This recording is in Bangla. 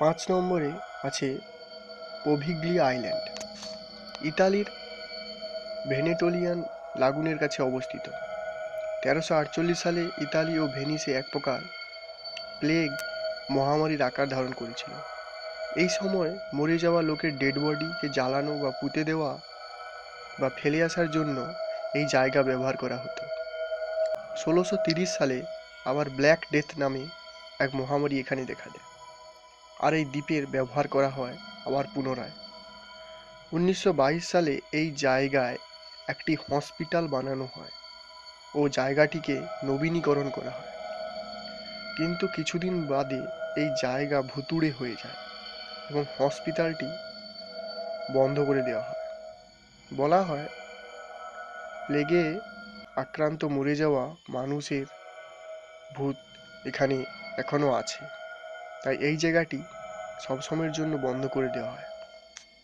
পাঁচ নম্বরে আছে পোভিগ্লিয়া আইল্যান্ড, ইতালির ভেনেটোলিয়ান লাগুনের কাছে অবস্থিত। তেরোশো আটচল্লিশ সালে ইতালি ও ভেনিসে এক প্রকার প্লেগ মহামারীর আকার ধারণ করেছিল। এই সময় মরে যাওয়া লোকের ডেড বডিকে জ্বালানো বা পুঁতে দেওয়া বা ফেলে আসার জন্য এই জায়গা ব্যবহার করা হতো। ষোলোশো সালে আবার ব্ল্যাক ডেথ নামে এক মহামারী এখানে দেখা দেয় আর এই দ্বীপের ব্যবহার করা হয় আবার পুনরায়। উনিশশো বাইশ সালে এই জায়গায় একটি হসপিটাল বানানো হয় ও জায়গাটিকে নবীনীকরণ করা হয়। কিন্তু কিছুদিন বাদে এই জায়গা ভুতুড়ে হয়ে যায় এবং হসপিটালটি বন্ধ করে দেওয়া হয়। বলা হয় প্লেগে আক্রান্ত মরে যাওয়া মানুষের ভূত এখানে এখনও আছে। তাই এই জায়গাটি সবসময়ের জন্য বন্ধ করে দেওয়া হয়।